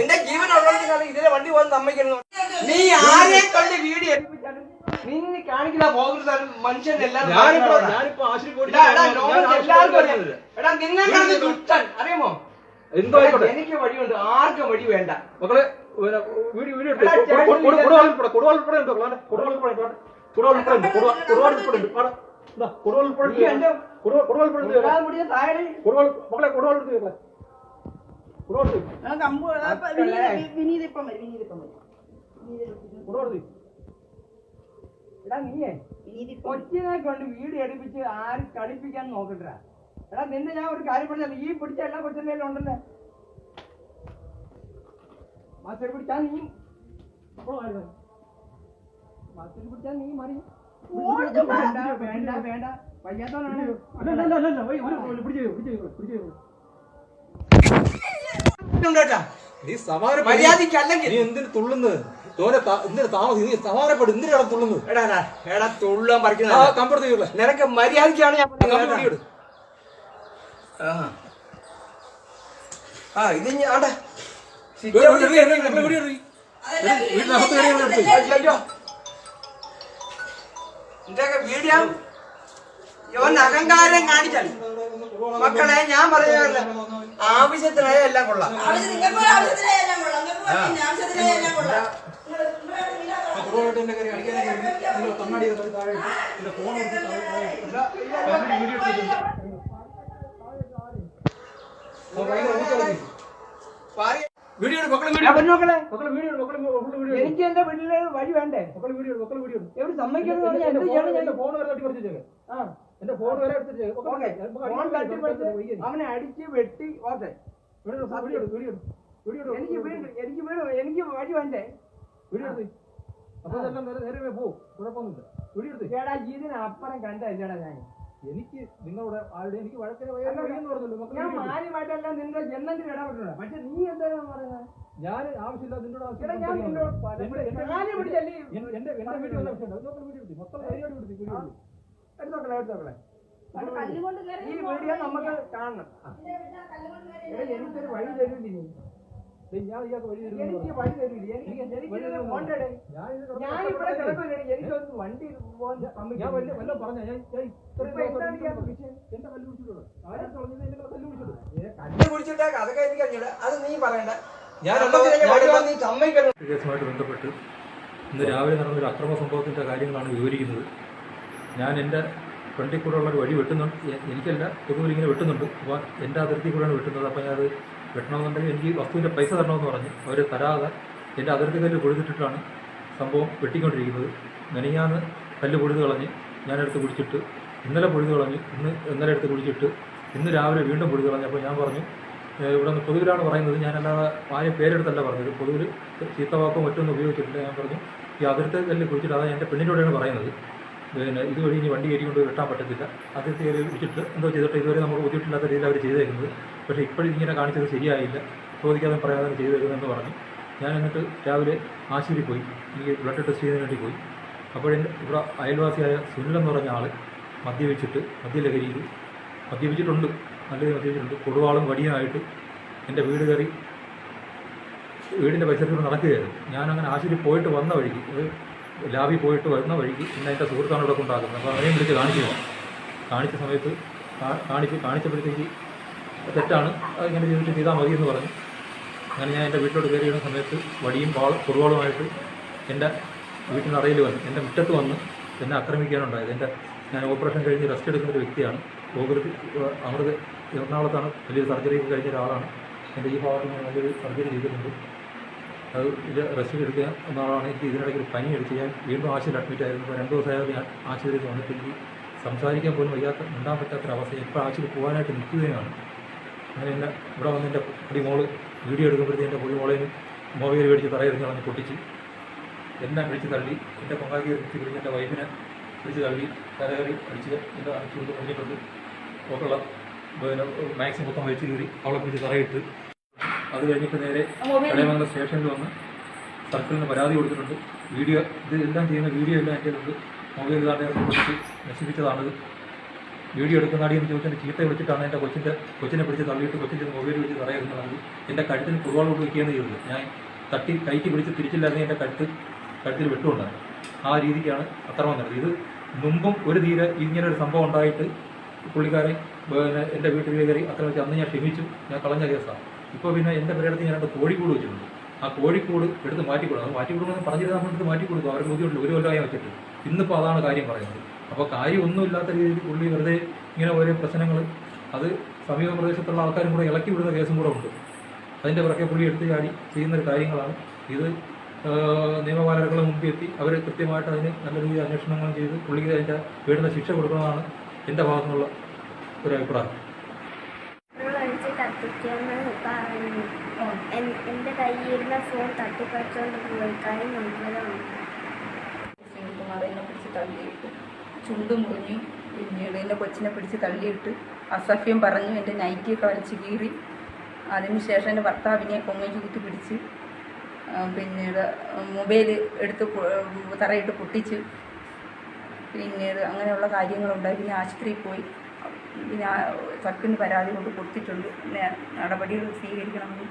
എന്റെ ജീവൻ ഉള്ളതിനാണ് ഇതിലെ വണ്ടി പോകാൻ സമ്മതിക്കുന്നു നീ ആരെ കണ്ട് വീഡിയോ എടുപ്പിച്ചാലും നീ നീ കാണിക്കുന്ന പോകരുത് മനുഷ്യൻ എല്ലാവരും എടാ. എടാ നിങ്ങൾക്കാണ് ദുഷ്ടൻ അറിയാമോ? എന്തോ ആയിക്കോട്ടെ. എനിക്ക് വഴിയുണ്ട് ആർക്കും വഴി വേണ്ട. മക്കളെ വീഡിയോ വീഡിയോ എടുത്ത് എടാ, കൊടു- കൊടു- കൊടു- ചേട്ടൻ കൊടുവാൾ ഉൾപ്പെടെ കൊടുവാൾ ഉൾപ്പെടെ ഉണ്ട്? മക്കളെ കൊടുവാൾ ഉൾപ്പെടെ ഉണ്ട് താഴെ കൊടുവാൾ മക്കളെ കൊടുവാൾ വരും വരും. എടാ നീയേ കൊച്ചിനെ കൊണ്ട് വീട് എടുപ്പിച്ച് ആരും കളിപ്പിക്കാൻ നോക്കട്ടാ എടാ നിന്നെ ഞാൻ ഒരു കാര്യം പറഞ്ഞാൽ ഈ പിടിച്ച എല്ലാ കൊച്ചിന്റെ കയ്യിലും ഉണ്ടല്ലേ? മാസ്റ്റർ പിടിച്ചാ നീ മാസ്റ്റർ പിടിച്ചാ നീ മറി വേണ്ട വേണ്ട വേണ്ട. വയ്യാത്തവനാണ്. പിടിച്ചു പിടിച്ചു പിടിച്ച്. നീ സമാധാനം മര്യാദയ്ക്ക് അല്ലെങ്കിൽ നീ എന്തിന് തുള്ളുന്നത് തോനെ താ- എന്തിന് താമസം നീ സമാധാനപ്പെട്ട് എന്തിനാണ് തുള്ളുന്നത് എടാ എടാ, എടാ തുള്ളാൻ ആ പറിക്കുന്ന കമ്പടുത്ത് ചെയ്യൂല നിനക്ക് മര്യാദയ്ക്കാണ് ഞാൻ കമ്പ് പറഞ്ഞത് വീഡിയോ കേട്ടോ. എടു ആ. ആ ഇത് ഞാൻ ആണ്ടെ. വീഡിയോ എടു, വീഡിയോ എടു, മക്കളെ വീഡിയോ എടു. വീടിനകത്ത് കയറി ഇങ്ങനെ എടുത്ത്. അയ്യോ. നിന്റെയൊക്കെ വീഡിയോ ഇവൻ അഹങ്കാരം കാണിച്ചാൽ മക്കളെ ഞാൻ പറഞ്ഞതല്ല ആവശ്യത്തിനായ എല്ലാം കൊള്ളാം. Phone video. എനിക്ക് എന്റെ വീട്ടിലെ വഴി വേണ്ടേ. എവിടെ സമ്മതിക്കുന്നത് പറഞ്ഞാൽ എന്ത് ചെയ്യണം ഞാൻ ഫോൺ വരെ തട്ടി. ആ. എന്റെ ഫോൺ വരെ എടുത്തിട്ട് അവനെ അടിച്ച് വെട്ടി ഓക്കെ. എനിക്ക് വീട് എനിക്ക് വീട് എനിക്ക് വഴി വേണ്ടേ? വീഡിയോ. അപ്പൊ നേരെ നേരെ പോ. കുഴപ്പമൊന്നുമില്ല. വീഡിയോ ഇതിനപ്പുറം കണ്ടല്ലേടാ ഞാൻ എനിക്ക് നിങ്ങളുടെ ആരുടെ എനിക്ക് വഴക്കിന് വയ്യാന്ന് പറഞ്ഞല്ലോ ഞാൻ. മാന്യമായിട്ടല്ല നിന്റെ ഇടപെട്ടില്ല പക്ഷെ നീ എന്താണ് പറയുന്നത്? ഞാൻ ആവശ്യമില്ല നിന്നോട് ഈ- എന്റെ എന്റെ വീട്ടിൽ വന്ന വിഷയം മൊത്തം എടുത്തോക്കളെ എടുത്തോക്കളെ ഈ വീഡിയോ നമുക്ക് കാണണം. എനിക്കൊരു വഴി തരുന്നില്ല ഞാൻ ഇയാൾക്ക് വഴി തരുന്നില്ല എനിക്ക് വഴി തരൂല്ലേ എനിക്ക് ഞാൻ ഇവിടെ കിടക്കില്ല വണ്ടി ഞാൻ. വല്ല പറഞ്ഞ? ഞാൻ? എന്റെ കല്ല് പിടിച്ചിട്ടുള്ളത് ആരും എന്റെ കല്ല് കല്ല് അതൊക്കെ എനിക്ക് അറിഞ്ഞൂടാ. അത് നീ പറയണ്ട. കേസുമായിട്ട് ബന്ധപ്പെട്ട് ഇന്ന് രാവിലെ നടന്നൊരു അക്രമ സംഭവത്തിന്റെ കാര്യങ്ങളാണ് വിവരിക്കുന്നത്. ഞാൻ എന്റെ ഫ്രണ്ടിൽ കൂടെ ഉള്ളൊരു വഴി വെട്ടുന്നുണ്ട്. എനിക്കല്ല പൊതുവിൽ ഇങ്ങനെ വെട്ടുന്നുണ്ട്. അപ്പോൾ എന്റെ അതിർത്തി കൂടെയാണ് വെട്ടുന്നത്. അപ്പോൾ ഞാൻ അത് വെട്ടണമെന്നുണ്ടെങ്കിൽ എനിക്ക് വസ്തുവിന്റെ പൈസ തരണമെന്ന് പറഞ്ഞ്. അവർ തരാതെ എന്റെ അതിർത്തി കല്ല് പൊഴുതിട്ടിട്ടാണ് സംഭവം വെട്ടിക്കൊണ്ടിരിക്കുന്നത്. നനിയാന്ന് കല്ല് പൊഴുത് കളഞ്ഞ് ഞാനെടുത്ത് കുടിച്ചിട്ട് ഇന്നലെ പൊഴുത് കളഞ്ഞ് ഇന്ന് ഇന്നലെ എടുത്ത് കുടിച്ചിട്ട് ഇന്ന് രാവിലെ വീണ്ടും പൊഴുത് കളഞ്ഞ് അപ്പോൾ ഞാൻ പറഞ്ഞു ഇവിടെ നിന്ന് പൊതുവിലാണ് പറയുന്നത് ഞാനല്ലാതെ ആരെയും പേരെടുത്തല്ല പറഞ്ഞത്. പൊതുവിൽ ചീത്തവാക്കോ മറ്റൊന്നും ഉപയോഗിച്ചിട്ടില്ല ഞാൻ പറഞ്ഞു. ഈ അതിർത്തി കല്ല് കുടിച്ചിട്ട് അതാണ് എന്റെ പെണ്ണിനോടാണ് പറയുന്നത്? പിന്നെ ഇതുവഴി ഇനി വണ്ടി കയറ്റിക്കൊണ്ട് വെട്ടാൻ പറ്റത്തില്ല. അതിർത്തി കല്ല് കുടിച്ചിട്ട് എന്തോ ചെയ്തിട്ട് ഇതുവരെ നമുക്ക് ബുദ്ധിമുട്ടില്ലാത്ത രീതിയിൽ അവർ ചെയ്തേക്കുന്നത്. പക്ഷേ ഇപ്പോഴും ഇങ്ങനെ കാണിച്ചത് ശരിയായില്ല. ചോദിക്കാതെ പറയാതെ ചെയ്തു തരുന്നതെന്ന് പറഞ്ഞു. ഞാൻ എന്നിട്ട് രാവിലെ ആശുപത്രി പോയി. എനിക്ക് ബ്ലഡ് ടെസ്റ്റ് ചെയ്യുന്നതിന് വേണ്ടി പോയി. അപ്പോഴെന്റെ ഇവിടെ അയൽവാസിയായ സുനിൽ എന്ന് പറഞ്ഞ ആൾ മദ്യപിച്ചിട്ട് മദ്യലഹരിയിൽ മദ്യപിച്ചിട്ടുണ്ട്. നല്ല മദ്യപിച്ചിട്ടുണ്ട്. കൊടുവാളും വടിയുമായിട്ട് എന്റെ വീട് കയറി വീടിന്റെ പരിസരത്ത് നടക്കുകയായിരുന്നു. ഞാനങ്ങനെ ആശുപത്രി പോയിട്ട് വന്ന വഴിക്ക് ഒരു ലാബിൽ പോയിട്ട് വരുന്ന വഴിക്ക് ഇന്ന് എന്റെ സുഹൃത്താണ് ഇവിടെ കൊണ്ടാക്കുന്നത് അപ്പോൾ അവരെയും വിളിച്ച് കാണിച്ചു കാണിച്ച സമയത്ത് കാണിച്ച് കാണിച്ചപ്പോഴത്തേക്ക് തെറ്റാണ്. അതിങ്ങനെ ചെയ്തിട്ട് ചെയ്താൽ മതി എന്ന് പറഞ്ഞു. അങ്ങനെ ഞാൻ എന്റെ വീട്ടിലോട്ട് കയറി വരുന്ന സമയത്ത് വടിയും പാൾ കുറുവാളുമായിട്ട് എന്റെ വീട്ടിൽ നിറയിൽ വന്ന് എന്റെ മുറ്റത്ത് വന്ന് എന്നെ ആക്രമിക്കാനുണ്ടായത്. എന്റെ ഞാൻ ഓപ്പറേഷൻ കഴിഞ്ഞ് റെസ്റ്റ് എടുക്കുന്ന ഒരു വ്യക്തിയാണ്. ഓഗസ്റ്റ് അമൃത് എറണാകുളത്താണ് വലിയൊരു സർജറി കഴിഞ്ഞ ഒരാളാണ്. എന്റെ ഈ ഭാഗത്ത് ഞാൻ നല്ലൊരു സർജറി ചെയ്തിട്ടുണ്ട്. അത് ഇത് റെസ്റ്റ് എടുക്കുക എന്നാളാണ് എനിക്ക് ഇതിനിടയ്ക്ക് ഒരു പനി എടുത്ത് ഞാൻ വീണ്ടും ആശുപത്രിയിൽ അഡ്മിറ്റ് ആയിരുന്നു. രണ്ട് ദിവസമായത് ഞാൻ ആശുപത്രിയിൽ വന്നിട്ട് എനിക്ക് സംസാരിക്കാൻ പോലും വയ്യാത്ത ഉണ്ടാൻ പറ്റാത്തൊരവസ്ഥ ഇപ്പോൾ ആശുപത്രി പോകാനായിട്ട് നിൽക്കുകയാണ്. അങ്ങനെ എന്റെ ഇവിടെ വന്ന് എന്റെ കുടിമോൾ മോൾ വീഡിയോ എടുക്കുമ്പോഴത്തേക്ക് എന്റെ പൊടി മോബൈൽ മേടിച്ച് തറയെറിഞ്ഞ് കളഞ്ഞ് പൊട്ടിച്ച് എല്ലാം വിളിച്ച് തള്ളി. എന്റെ പൊങ്ങാക്കി വിളിച്ച് പിടിച്ച് എന്റെ വൈഫിനെ വിളിച്ച് തള്ളി. തലകറി അടിച്ച് എന്റെ അടിച്ചു കൊണ്ട് മുന്നിട്ടുണ്ട് ഒക്കെയുള്ള പിന്നെ മാക്സിമം മൊത്തം വെച്ച് കയറി അവളെ പിടിച്ച് തറയിട്ട്. അത് കഴിഞ്ഞിട്ട് നേരെ കടയമംഗലം സ്റ്റേഷനിൽ വന്ന് സർക്കിളിന് പരാതി കൊടുത്തിട്ടുണ്ട്. വീഡിയോ ഇത് എല്ലാം ചെയ്യുന്ന വീഡിയോ എല്ലാം എന്റെ ഉണ്ട് മൊബൈൽ കാർഡ് നശിപ്പിച്ചതാണിത്. വീഡിയോ എടുക്കുന്ന എന്ന് ചോദിച്ചാൽ ചീത്ത വിളിച്ചിട്ടാണ് എന്റെ കൊച്ചിന്റെ കൊച്ചിനെ പിടിച്ച് തള്ളിയിട്ട് കൊച്ചിന്റെ മൊബൈൽ വെച്ച് തറയിരുന്നത് എന്റെ കഴുത്തിന് കുറുവാൾ കൊണ്ട് ചെയ്തത് ഞാൻ തട്ടി കൈക്ക് പിടിച്ച് തിരിച്ചില്ലാതെ എന്റെ കഴുത്ത് കഴുത്തിൽ വിട്ടുകൊണ്ടാണ്. ആ രീതിക്കാണ് അക്രമം നടത്തി ഇത് മുമ്പും ഒരു തീരെ ഇങ്ങനൊരു സംഭവം ഉണ്ടായിട്ട് പുള്ളിക്കാരൻ പിന്നെ എന്റെ വീട്ടിൽ കയറി ആക്രമിച്ച് അന്ന് ഞാൻ ക്ഷമിച്ചു. ഞാൻ കളഞ്ഞ കേസാണ് ഇപ്പോൾ പിന്നെ എന്റെ പേരെടുത്ത് ഞാൻ രണ്ട് കോഴിക്കോട് വെച്ചിട്ടുണ്ട്. ആ കോഴിക്കോട് എടുത്ത് മാറ്റിക്കൊടുക്കും അത് മാറ്റിക്കൊടുക്കണം പറഞ്ഞിട്ട് നമ്മളെടുത്ത് മാറ്റിക്കൊടുക്കും അവർക്ക് ബുദ്ധിമുട്ടില്ല ഒരു കൊല്ലമായി വെച്ചിട്ട്. ഇന്നിപ്പോൾ അതാണ് കാര്യം പറയുന്നത്. അപ്പോൾ കാര്യം ഒന്നുമില്ലാത്ത രീതിയിൽ പുള്ളി വെറുതെ ഇങ്ങനെ ഓരോ പ്രശ്നങ്ങൾ അത് സമീപ പ്രദേശത്തുള്ള ആൾക്കാരും കൂടെ ഇളക്കി വിടുന്ന കേസും കൂടെ ഉണ്ട്. അതിന്റെ പുറകെ പുള്ളി എടുത്തു ചാടി ചെയ്യുന്ന ഒരു കാര്യങ്ങളാണ്. ഇത് നിയമപാലകളെ നിയമപാലകരുടെ മുമ്പിൽ എത്തി. അവർ കൃത്യമായിട്ട് അതിന് നല്ല രീതിയിൽ അന്വേഷണങ്ങൾ ചെയ്ത് പുള്ളിക്ക് അതിന്റെ വീടിന്റെ ശിക്ഷ കൊടുക്കുന്നതാണ് എന്റെ ഭാഗത്തുനിന്നുള്ള ഒരു അഭിപ്രായം. എന്റെ ഫോൺ തട്ടിപ്പറിച്ചോണ്ട് പോയി. കാര്യം എന്നെ പിടിച്ച് തള്ളിയിട്ട്. ചുണ്ട് മുറിഞ്ഞു. പിന്നീട് എന്റെ കൊച്ചിനെ പിടിച്ച് തള്ളിയിട്ട് അസഭ്യം പറഞ്ഞു എന്റെ നൈറ്റിയൊക്കെ വലിച്ചു കീറി. അതിനുശേഷം എന്റെ ഭർത്താവിനെ കൊങ്ങേജ് കുത്തി പിടിച്ച് പിന്നീട് മൊബൈൽ എടുത്ത് തറയിട്ട് പൊട്ടിച്ച്. പിന്നീട് അങ്ങനെയുള്ള കാര്യങ്ങളുണ്ടായി. പിന്നെ ആശുപത്രിയിൽ പോയി. പിന്നെ ആ സർക്കിന് പരാതി കൊണ്ട് കൊടുത്തിട്ടുണ്ട്. നടപടികൾ സ്വീകരിക്കണമെന്ന്